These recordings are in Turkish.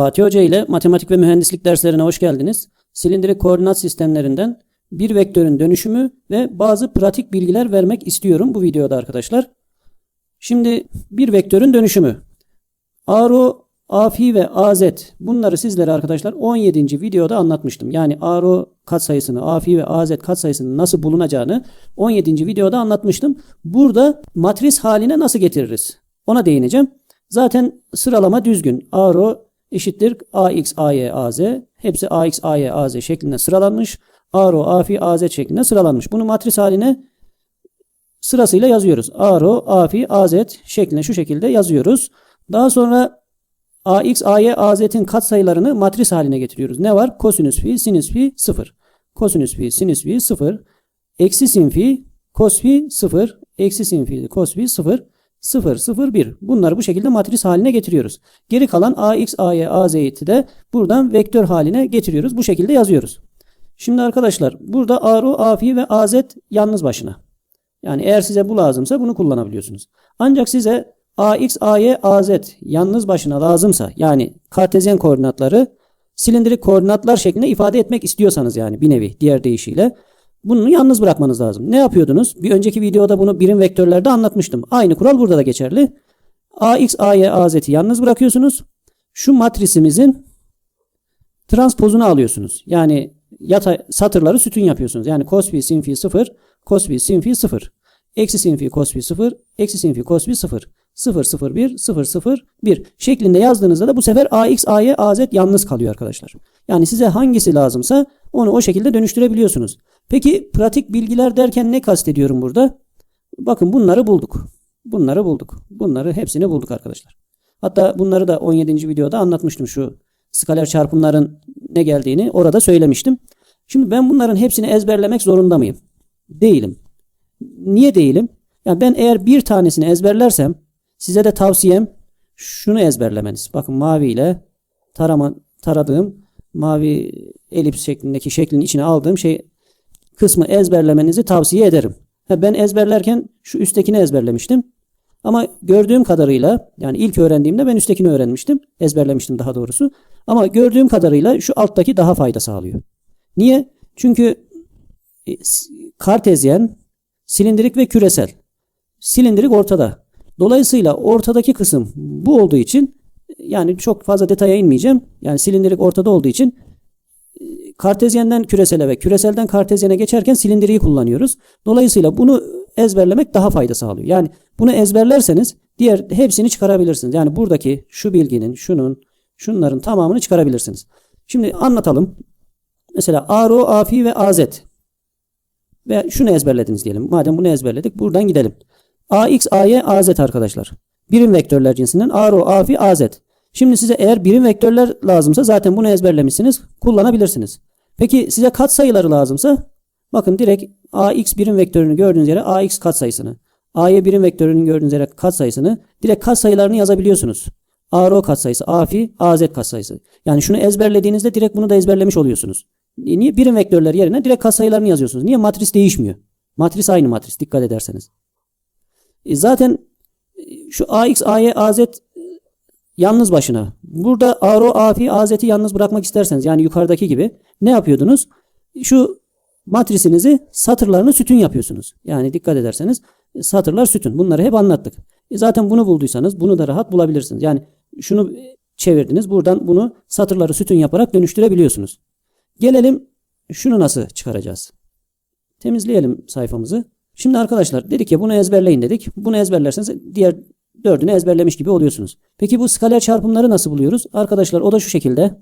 Fatih Hoca ile matematik ve mühendislik derslerine hoş geldiniz. Silindirik koordinat sistemlerinden bir vektörün dönüşümü ve bazı pratik bilgiler vermek istiyorum bu videoda arkadaşlar. Şimdi bir vektörün dönüşümü. ARO, AFI ve AZ bunları sizlere arkadaşlar 17. videoda anlatmıştım. Yani ARO katsayısını, AFI ve AZ katsayısının nasıl bulunacağını 17. videoda anlatmıştım. Burada matris haline nasıl getiririz? Ona değineceğim. Zaten sıralama düzgün. ARO eşittir AX, AY, AZ. Hepsi AX, AY, AZ şeklinde sıralanmış. ARO, AFI, AZ şeklinde sıralanmış. Bunu matris haline sırasıyla yazıyoruz. ARO, AFI, AZ şeklinde şu şekilde yazıyoruz. Daha sonra AX, AY, AZ'in katsayılarını matris haline getiriyoruz. Ne var? Kosinüs fi, sinüs fi 0. Kosinüs fi, sinüs fi 0. Eksi sin fi, kos fi 0. Eksi sin fi, kos fi 0. 0, 0, 1. Bunları bu şekilde matris haline getiriyoruz. Geri kalan AX, AY, AZ'yi de buradan vektör haline getiriyoruz. Bu şekilde yazıyoruz. Şimdi arkadaşlar burada ARO, AFI ve AZ yalnız başına. Yani eğer size bu lazımsa bunu kullanabiliyorsunuz. Ancak size AX, AY, AZ yalnız başına lazımsa yani kartezyen koordinatları silindirik koordinatlar şeklinde ifade etmek istiyorsanız yani bir nevi diğer deyişiyle bunu yalnız bırakmanız lazım. Ne yapıyordunuz? Bir önceki videoda bunu birim vektörlerde anlatmıştım. Aynı kural burada da geçerli. AX, AY, AZ'i yalnız bırakıyorsunuz. Şu matrisimizin transpozunu alıyorsunuz. Yani yatay satırları sütun yapıyorsunuz. Yani cos phi sin phi 0, cos phi sin phi 0. Eksi sin phi cos phi 0, eksi sin phi cos phi 0. 0 0 1 0 0 1 şeklinde yazdığınızda da bu sefer AX, AY, AZ yalnız kalıyor arkadaşlar. Yani size hangisi lazımsa onu o şekilde dönüştürebiliyorsunuz. Peki pratik bilgiler derken ne kastediyorum burada? Bakın bunları bulduk. Bunları bulduk. Bunları hepsini bulduk arkadaşlar. Hatta bunları da 17. videoda anlatmıştım şu skaler çarpımların ne geldiğini orada söylemiştim. Şimdi ben bunların hepsini ezberlemek zorunda mıyım? Değilim. Niye değilim? Yani ben eğer bir tanesini ezberlersem size de tavsiyem şunu ezberlemeniz. Bakın mavi ile tarama, taradığım mavi elips şeklindeki şeklin içine aldığım şey kısmı ezberlemenizi tavsiye ederim. Ben ezberlerken şu üsttekini ezberlemiştim. Ama gördüğüm kadarıyla yani ilk öğrendiğimde ben üsttekini öğrenmiştim. Ezberlemiştim daha doğrusu. Ama gördüğüm kadarıyla şu alttaki daha fayda sağlıyor. Niye? Çünkü e, kartezyen, silindirik ve küresel. Silindirik ortada. Dolayısıyla ortadaki kısım bu olduğu için yani çok fazla detaya inmeyeceğim. Yani silindirik ortada olduğu için Kartezyenden küresele ve küreselden kartezyene geçerken silindiriyi kullanıyoruz. Dolayısıyla bunu ezberlemek daha fayda sağlıyor. Yani bunu ezberlerseniz diğer hepsini çıkarabilirsiniz. Yani buradaki şu bilginin, şunun, şunların tamamını çıkarabilirsiniz. Şimdi anlatalım. Mesela ARO, AFI ve AZ. Ve şunu ezberlediniz diyelim. Madem bunu ezberledik buradan gidelim. AX, AY, AZ arkadaşlar. Birim vektörler cinsinden ARO, AFI, AZ. Şimdi size eğer birim vektörler lazımsa zaten bunu ezberlemişsiniz. Kullanabilirsiniz. Peki size kat sayıları lazımsa bakın direkt ax birim vektörünü gördüğünüz yere ax kat sayısını, a'ya birim vektörünün gördüğünüz yere kat sayısını direkt kat sayılarını yazabiliyorsunuz. A ro katsayısı, A fi, A z katsayısı. Yani şunu ezberlediğinizde direkt bunu da ezberlemiş oluyorsunuz. Niye? Birim vektörler yerine direkt katsayılarını yazıyorsunuz. Niye? Matris değişmiyor. Matris aynı matris dikkat ederseniz. E zaten e, şu AX, AY, AZ yalnız başına. Burada aro, afi, azeti yalnız bırakmak isterseniz yani yukarıdaki gibi ne yapıyordunuz? Şu matrisinizi satırlarını sütun yapıyorsunuz. Yani dikkat ederseniz satırlar sütun. Bunları hep anlattık. E zaten bunu bulduysanız bunu da rahat bulabilirsiniz. Yani şunu çevirdiniz. Buradan bunu satırları sütun yaparak dönüştürebiliyorsunuz. Gelelim şunu nasıl çıkaracağız? Temizleyelim sayfamızı. Şimdi arkadaşlar dedik ya bunu ezberleyin dedik. Bunu ezberlerseniz diğer dördünü ezberlemiş gibi oluyorsunuz. Peki bu skaler çarpımları nasıl buluyoruz? Arkadaşlar o da şu şekilde.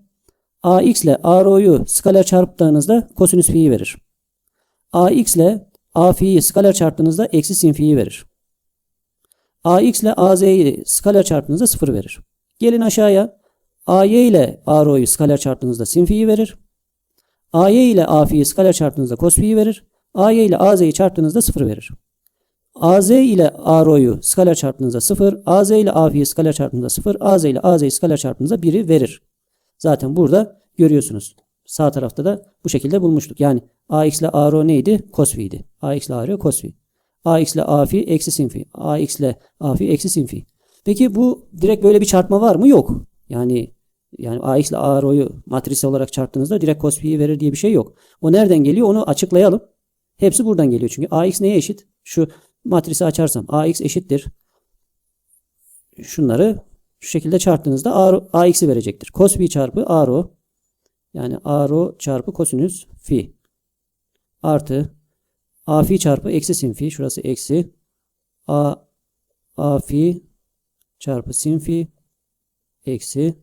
AX ile ARO'yu skaler çarptığınızda kosinüs fi'yi verir. AX ile AF'yi skaler çarptığınızda eksi sin fi'yi verir. AX ile AZ'yi skaler çarptığınızda 0 verir. Gelin aşağıya. AY ile ARO'yu skaler çarptığınızda sin fi'yi verir. AY ile AF'yi skaler çarptığınızda cos fi'yi verir. AY ile AZ'yi çarptığınızda 0 verir. AZ ile ARO'yu skaler çarptığınızda 0, AZ ile AF'yi skaler çarptığınızda 0, AZ ile AZ'yi skaler çarptığınızda 1'i verir. Zaten burada görüyorsunuz. Sağ tarafta da bu şekilde bulmuştuk. Yani AX ile ARO neydi? Cos fi'ydi. AX ile ARO cos fi. AX ile AF'i eksi sin fi. AX ile AF'i eksi sin fi. Peki bu direkt böyle bir çarpma var mı? Yok. Yani Yani AX ile ARO'yu matris olarak çarptığınızda direkt cos pi'yi verir diye bir şey yok. O nereden geliyor onu açıklayalım. Hepsi buradan geliyor çünkü. AX neye eşit? Şu matrisi açarsam AX eşittir. Şunları şu şekilde çarptığınızda AX'i verecektir. Cos pi çarpı ARO yani ARO çarpı kosinüs fi artı A fi çarpı eksi sin fi şurası eksi A A fi çarpı sin fi eksi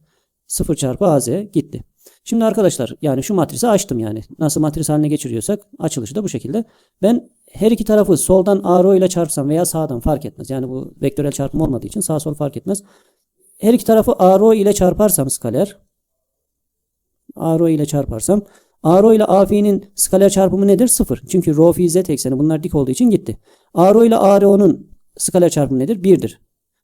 0 çarpı AZ gitti. Şimdi arkadaşlar yani şu matrisi açtım yani. Nasıl matris haline geçiriyorsak açılışı da bu şekilde. Ben her iki tarafı soldan ARO ile çarpsam veya sağdan fark etmez. Yani bu vektörel çarpım olmadığı için sağ sol fark etmez. Her iki tarafı ARO ile çarparsam skaler ARO ile çarparsam ARO ile AF'nin skaler çarpımı nedir? 0. Çünkü rho fi z ekseni bunlar dik olduğu için gitti. ARO ile ARO'nun skaler çarpımı nedir? 1'dir.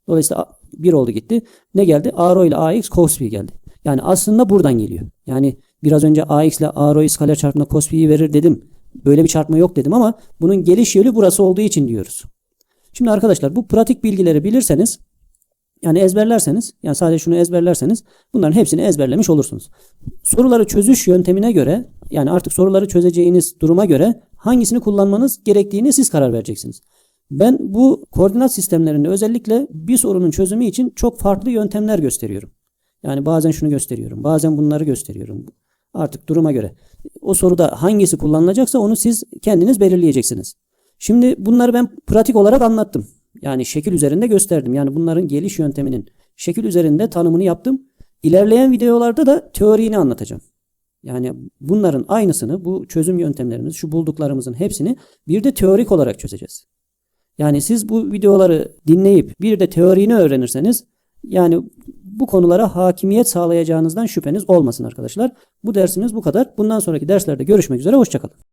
Dolayısıyla 1 oldu gitti. Ne geldi? ARO ile AX cos pi geldi. Yani aslında buradan geliyor. Yani biraz önce AX ile ARO'yu skaler çarpımında cos pi'yi verir dedim. Böyle bir çarpma yok dedim ama bunun geliş yönü burası olduğu için diyoruz. Şimdi arkadaşlar bu pratik bilgileri bilirseniz yani ezberlerseniz yani sadece şunu ezberlerseniz bunların hepsini ezberlemiş olursunuz. Soruları çözüş yöntemine göre yani artık soruları çözeceğiniz duruma göre hangisini kullanmanız gerektiğini siz karar vereceksiniz. Ben bu koordinat sistemlerinde özellikle bir sorunun çözümü için çok farklı yöntemler gösteriyorum. Yani bazen şunu gösteriyorum, bazen bunları gösteriyorum. Artık duruma göre. O soruda hangisi kullanılacaksa onu siz kendiniz belirleyeceksiniz. Şimdi bunları ben pratik olarak anlattım. Yani şekil üzerinde gösterdim. Yani bunların geliş yönteminin şekil üzerinde tanımını yaptım. İlerleyen videolarda da teorini anlatacağım. Yani bunların aynısını, bu çözüm yöntemlerimiz, şu bulduklarımızın hepsini bir de teorik olarak çözeceğiz. Yani siz bu videoları dinleyip bir de teorini öğrenirseniz yani bu konulara hakimiyet sağlayacağınızdan şüpheniz olmasın arkadaşlar. Bu dersimiz bu kadar. Bundan sonraki derslerde görüşmek üzere. Hoşçakalın.